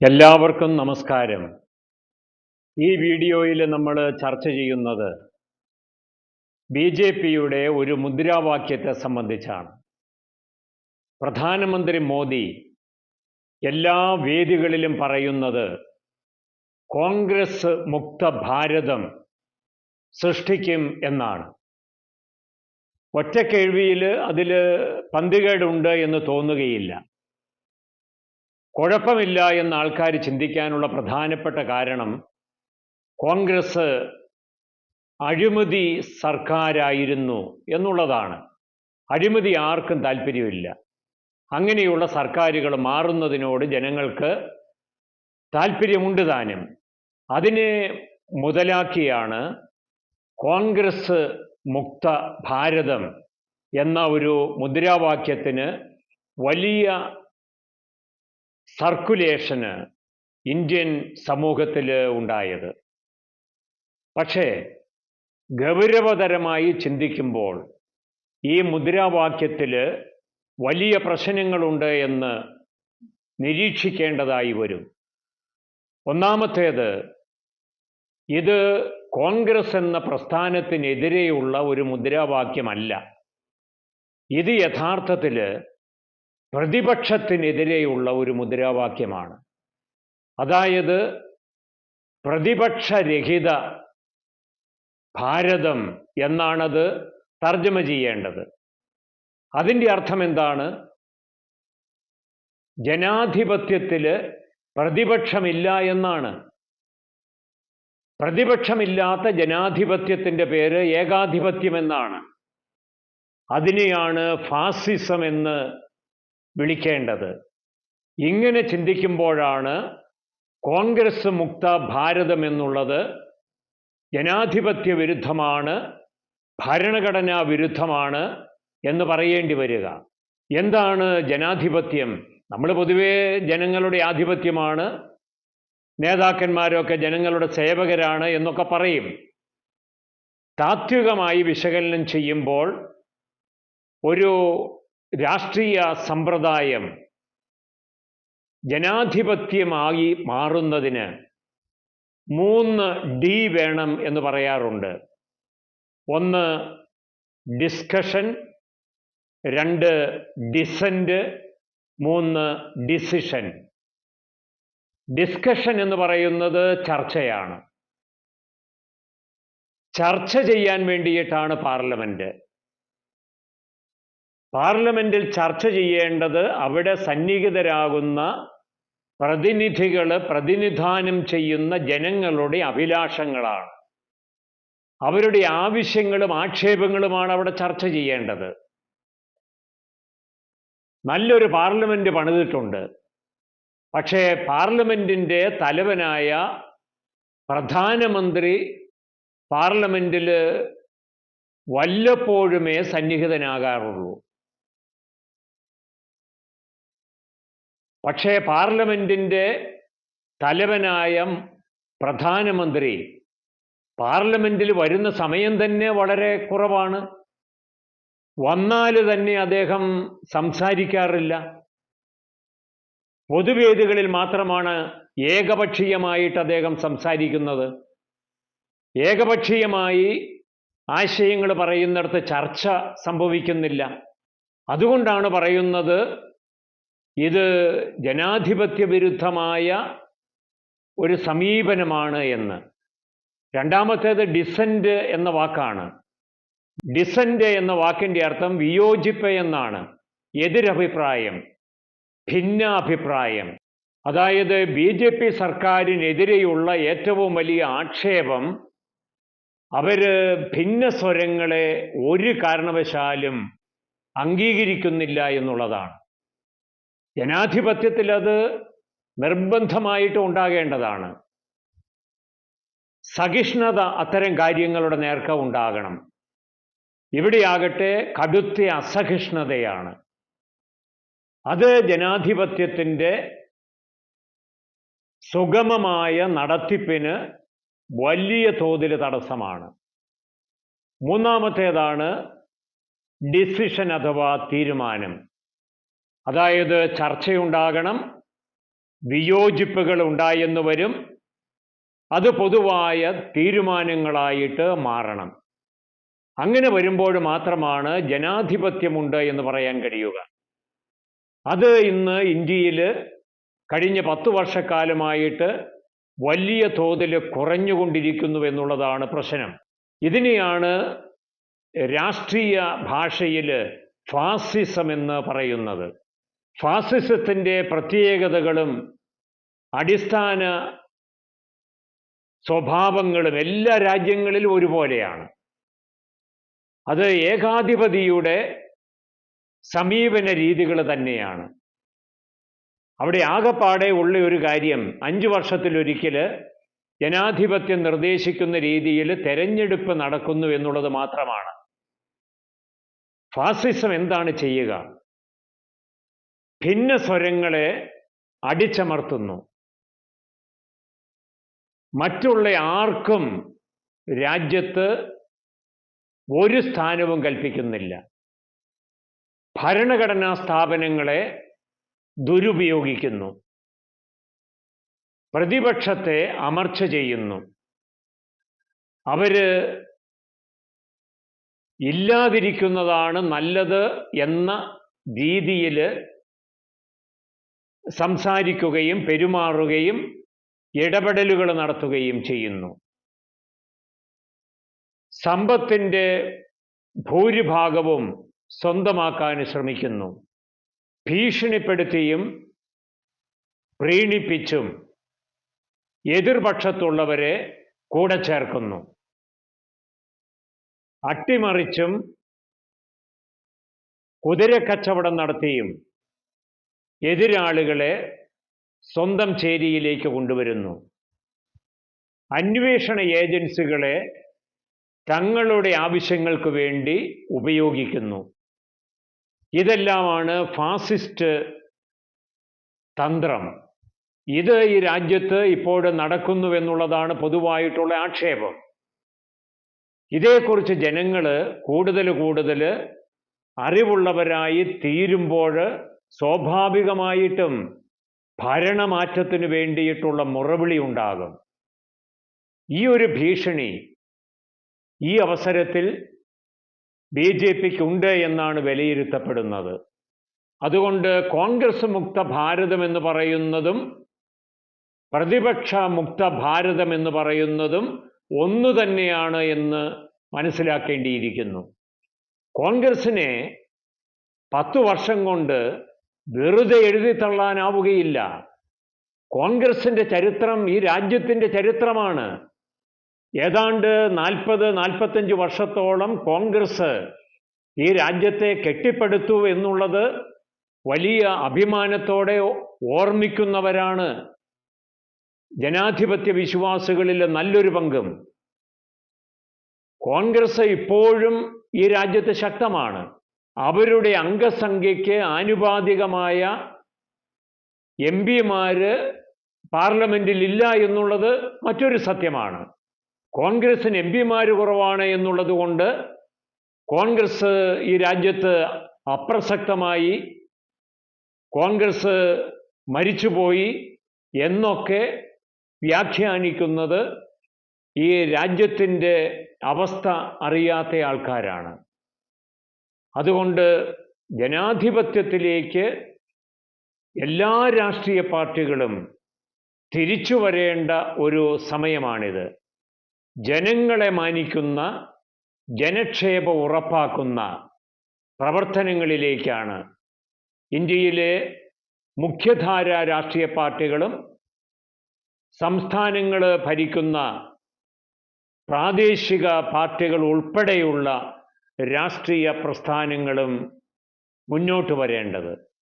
എല്ലാവർക്കും നമസ്കാരം. ഈ വീഡിയോയിൽ നമ്മൾ ചർച്ച ചെയ്യുന്നത് ബി ജെ പിയുടെ ഒരു മുദ്രാവാക്യത്തെ സംബന്ധിച്ചാണ്. പ്രധാനമന്ത്രി മോദി എല്ലാ വേദികളിലും പറയുന്നത് കോൺഗ്രസ് മുക്ത ഭാരതം സൃഷ്ടിക്കും എന്നാണ്. ഒറ്റ കേൾവിയിൽ അതിൽ പന്തികേടുണ്ട് എന്ന് തോന്നുകയില്ല. കുഴപ്പമില്ല എന്ന് ആൾക്കാർ ചിന്തിക്കാനുള്ള പ്രധാനപ്പെട്ട കാരണം കോൺഗ്രസ് അഴിമതി സർക്കാരായിരുന്നു എന്നുള്ളതാണ്. അഴിമതി ആർക്കും താല്പര്യമില്ല. അങ്ങനെയുള്ള സർക്കാരുകൾ മാറുന്നതിനോട് ജനങ്ങൾക്ക് താല്പര്യമുണ്ട് താനും. അതിനെ മുതലാക്കിയാണ് കോൺഗ്രസ് മുക്ത ഭാരതം എന്ന ഒരു മുദ്രാവാക്യത്തിന് വലിയ സർക്കുലേഷന് ഇന്ത്യൻ സമൂഹത്തിൽ ഉണ്ടായത്. പക്ഷേ ഗൗരവതരമായി ചിന്തിക്കുമ്പോൾ ഈ മുദ്രാവാക്യത്തിൽ വലിയ പ്രശ്നങ്ങളുണ്ട് എന്ന് നിരീക്ഷിക്കേണ്ടതായി വരും. ഒന്നാമത്തേത് ഇത് കോൺഗ്രസ് എന്ന പ്രസ്ഥാനത്തിനെതിരെയുള്ള ഒരു മുദ്രാവാക്യമല്ല. ഇത് യഥാർത്ഥത്തിൽ പ്രതിപക്ഷത്തിനെതിരെയുള്ള ഒരു മുദ്രാവാക്യമാണ്. അതായത് പ്രതിപക്ഷരഹിത ഭാരതം എന്നാണത് തർജമ ചെയ്യേണ്ടത്. അതിന്റെ അർത്ഥം എന്താണ്? ജനാധിപത്യത്തിൽ പ്രതിപക്ഷമില്ല എന്നാണ്. പ്രതിപക്ഷമില്ലാത്ത ജനാധിപത്യത്തിന്റെ പേര് ഏകാധിപത്യം എന്നാണ്. അതിനെയാണ് ഫാസിസം എന്ന് വിളിക്കേണ്ടത്. ഇങ്ങനെ ചിന്തിക്കുമ്പോഴാണ് കോൺഗ്രസ് മുക്ത ഭാരതം എന്നുള്ളത് ജനാധിപത്യ വിരുദ്ധമാണ് ഭരണഘടനാ വിരുദ്ധമാണ് എന്ന് പറയേണ്ടി വരിക. എന്താണ് ജനാധിപത്യം? നമ്മൾ പൊതുവേ ജനങ്ങളുടെ ആധിപത്യമാണ്. നേതാക്കന്മാരൊക്കെ ജനങ്ങളുടെ സേവകരാണ് എന്നൊക്കെ പറയും. താത്വികമായി വിശകലനം ചെയ്യുമ്പോൾ ഒരു രാഷ്ട്രീയ സമ്പ്രദായം ജനാധിപത്യമായി മാറുന്നതിന് മൂന്ന് ഡി വേണം എന്ന് പറയാറുണ്ട്. ഒന്ന് ഡിസ്കഷൻ രണ്ട് ഡിസന്റ് മൂന്ന് ഡിസിഷൻ ഡിസ്കഷൻ എന്ന് പറയുന്നത് ചർച്ചയാണ്. ചർച്ച ചെയ്യാൻ വേണ്ടിയിട്ടാണ് പാർലമെന്റ് പാർലമെന്റിൽ ചർച്ച ചെയ്യേണ്ടത് അവിടെ സന്നിഹിതരാകുന്ന പ്രതിനിധികൾ പ്രതിനിധാനം ചെയ്യുന്ന ജനങ്ങളുടെ അഭിലാഷങ്ങളാണ്. അവരുടെ ആവശ്യങ്ങളും ആക്ഷേപങ്ങളുമാണ് അവിടെ ചർച്ച ചെയ്യേണ്ടത്. നല്ലൊരു പാർലമെന്റ് പണിതിട്ടുണ്ട്. പക്ഷേ പാർലമെന്റിന്റെ തലവനായ പ്രധാനമന്ത്രി പാർലമെന്റിൽ വല്ലപ്പോഴുമേ സന്നിഹിതനാകാറുള്ളൂ. പക്ഷേ പാർലമെന്റിന്റെ തലവനായ പ്രധാനമന്ത്രി പാർലമെന്റിൽ വരുന്ന സമയം തന്നെ വളരെ കുറവാണ്. വന്നാൽ തന്നെ അദ്ദേഹം സംസാരിക്കാറില്ല. പൊതുവേദികളിൽ മാത്രമാണ് ഏകപക്ഷീയമായിട്ട് അദ്ദേഹം സംസാരിക്കുന്നത്. ഏകപക്ഷീയമായി ആശയങ്ങൾ പറയുന്നിടത്ത് ചർച്ച സംഭവിക്കുന്നില്ല. അതുകൊണ്ടാണ് പറയുന്നത് ഇത് ജനാധിപത്യ വിരുദ്ധമായ ഒരു സമീപനമാണ് എന്ന്. രണ്ടാമത്തേത് ഡിസന്റ് എന്ന വാക്കാണ്. ഡിസന്റ് എന്ന വാക്കിന്റെ അർത്ഥം വിയോജിപ്പ് എന്നാണ്. എതിരഭിപ്രായം ഭിന്നാഭിപ്രായം. അതായത് ബി ജെ പി സർക്കാരിനെതിരെയുള്ള ഏറ്റവും വലിയ ആക്ഷേപം അവർ ഭിന്ന സ്വരങ്ങളെ ഒരു കാരണവശാലും അംഗീകരിക്കുന്നില്ല എന്നുള്ളതാണ്. ജനാധിപത്യത്തിൽ അത് നിർബന്ധമായിട്ട് ഉണ്ടാകേണ്ടതാണ് സഹിഷ്ണുത അത്തരം കാര്യങ്ങളുടെ നേർക്ക ഉണ്ടാകണം. ഇവിടെയാകട്ടെ കടുത്ത അസഹിഷ്ണുതയാണ്. അത് ജനാധിപത്യത്തിന്റെ സുഗമമായ നടത്തിപ്പിന് വലിയ തോതിൽ തടസ്സമാണ്. മൂന്നാമത്തേതാണ് ഡിസിഷൻ അഥവാ തീരുമാനം. അതായത് ചർച്ചയുണ്ടാകണം വിയോജിപ്പുകൾ ഉണ്ടായെന്ന് വരും അത് പൊതുവായ തീരുമാനങ്ങളായിട്ട് മാറണം. അങ്ങനെ വരുമ്പോൾ മാത്രമാണ് ജനാധിപത്യമുണ്ട് എന്ന് പറയാൻ കഴിയുക. അത് ഇന്ന് ഇന്ത്യയിൽ കഴിഞ്ഞ പത്തു വർഷക്കാലമായിട്ട് വലിയ തോതിൽ കുറഞ്ഞുകൊണ്ടിരിക്കുന്നു എന്നുള്ളതാണ് പ്രശ്നം. ഇതിനെയാണ് രാഷ്ട്രീയ ഭാഷയിൽ ഫാസിസം എന്ന് പറയുന്നത്. ഫാസിസത്തിന്റെ പ്രത്യേകതകളും അടിസ്ഥാന സ്വഭാവങ്ങളും എല്ലാ രാജ്യങ്ങളിലും ഒരുപോലെയാണ്. അത് ഏകാധിപതിയുടെ സമീപന രീതികൾ തന്നെയാണ്. അവിടെ ആകപ്പാടെ ഉള്ള ഒരു കാര്യം അഞ്ചു വർഷത്തിലൊരിക്കൽ ജനാധിപത്യം നിർദ്ദേശിക്കുന്ന രീതിയിൽ തെരഞ്ഞെടുപ്പ് നടക്കുന്നു എന്നുള്ളത് മാത്രമാണ്. ഫാസിസം എന്താണ് ചെയ്യുക? ഭിന്ന സ്വരങ്ങളെ അടിച്ചമർത്തുന്നു. മറ്റുള്ള ആർക്കും രാജ്യത്ത് ഒരു സ്ഥാനവും കൽപ്പിക്കുന്നില്ല. ഭരണഘടനാ സ്ഥാപനങ്ങളെ ദുരുപയോഗിക്കുന്നു. പ്രതിപക്ഷത്തെ അമർച്ച ചെയ്യുന്നു. അവർ ഇല്ലാതിരിക്കുന്നതാണ് നല്ലത് എന്ന രീതിയിൽ സംസാരിക്കുകയും പെരുമാറുകയും ഇടപെടലുകൾ നടത്തുകയും ചെയ്യുന്നു. സമ്പത്തിന്റെ ഭൂരിഭാഗവും സ്വന്തമാക്കാൻ ശ്രമിക്കുന്നു. ഭീഷണിപ്പെടുത്തിയും പ്രീണിപ്പിച്ചും എതിർപക്ഷത്തുള്ളവരെ കൂടെ ചേർക്കുന്നു. അട്ടിമറിച്ചും കുതിരക്കച്ചവടം നടത്തിയും എതിരാളികളെ സ്വന്തം ചേരിയിലേക്ക് കൊണ്ടുവരുന്നു. അന്വേഷണ ഏജൻസികളെ തങ്ങളുടെ ആവശ്യങ്ങൾക്ക് വേണ്ടി ഉപയോഗിക്കുന്നു. ഇതെല്ലാമാണ് ഫാസിസ്റ്റ് തന്ത്രം. ഇത് ഈ രാജ്യത്ത് ഇപ്പോൾ നടക്കുന്നുവെന്നുള്ളതാണ് പൊതുവായിട്ടുള്ള ആക്ഷേപം. ഇതേക്കുറിച്ച് ജനങ്ങൾ കൂടുതൽ കൂടുതൽ അറിവുള്ളവരായി തീരുമ്പോൾ സ്വാഭാവികമായിട്ടും ഭരണമാറ്റത്തിന് വേണ്ടിയിട്ടുള്ള മുറവിളി ഉണ്ടാകും. ഈ ഒരു ഭീഷണി ഈ അവസരത്തിൽ ബി ജെ പിക്ക് ഉണ്ട് എന്നാണ് വിലയിരുത്തപ്പെടുന്നത്. അതുകൊണ്ട് കോൺഗ്രസ് മുക്ത ഭാരതം എന്ന് പറയുന്നതും പ്രതിപക്ഷ മുക്ത ഭാരതം എന്ന് പറയുന്നതും ഒന്നു തന്നെയാണ് എന്ന് മനസ്സിലാക്കേണ്ടിയിരിക്കുന്നു. കോൺഗ്രസിനെ പത്തു വർഷം കൊണ്ട് വെറുതെ എഴുതി തള്ളാനാവുകയില്ല. കോൺഗ്രസിന്റെ ചരിത്രം ഈ രാജ്യത്തിന്റെ ചരിത്രമാണ്. ഏതാണ്ട് നാൽപ്പത് നാൽപ്പത്തഞ്ച് വർഷത്തോളം കോൺഗ്രസ് ഈ രാജ്യത്തെ കെട്ടിപ്പടുത്തു എന്നുള്ളത് വലിയ അഭിമാനത്തോടെ ഓർമ്മിക്കുന്നവരാണ്. ജനാധിപത്യ വിശ്വാസികളിലെ നല്ലൊരു പങ്കും. കോൺഗ്രസ് ഇപ്പോഴും ഈ രാജ്യത്ത് ശക്തമാണ്. അവരുടെ അംഗസംഖ്യയ്ക്ക് ആനുപാതികമായ എം പിമാര് പാർലമെന്റിൽ ഇല്ല എന്നുള്ളത് മറ്റൊരു സത്യമാണ്. കോൺഗ്രസിന് എം പിമാർ കുറവാണ് എന്നുള്ളത് കൊണ്ട് കോൺഗ്രസ് ഈ രാജ്യത്ത് അപ്രസക്തമായി കോൺഗ്രസ് മരിച്ചുപോയി എന്നൊക്കെ വ്യാഖ്യാനിക്കുന്നത് ഈ രാജ്യത്തിന്റെ അവസ്ഥ അറിയാത്ത ആൾക്കാരാണ്. അതുകൊണ്ട് ജനാധിപത്യത്തിലേക്ക് എല്ലാ രാഷ്ട്രീയ പാർട്ടികളും തിരിച്ചു വരേണ്ട ഒരു സമയമാണിത്. ജനങ്ങളെ മാനിക്കുന്ന ജനക്ഷേമം ഉറപ്പാക്കുന്ന പ്രവർത്തനങ്ങളിലേക്കാണ്. ഇന്ത്യയിലെ മുഖ്യധാര രാഷ്ട്രീയ പാർട്ടികളും സംസ്ഥാനങ്ങൾ ഭരിക്കുന്ന പ്രാദേശിക പാർട്ടികൾ ഉൾപ്പെടെയുള്ള രാഷ്ട്രീയ പ്രസ്ഥാനങ്ങളും മുന്നോട്ട് വരേണ്ടത്.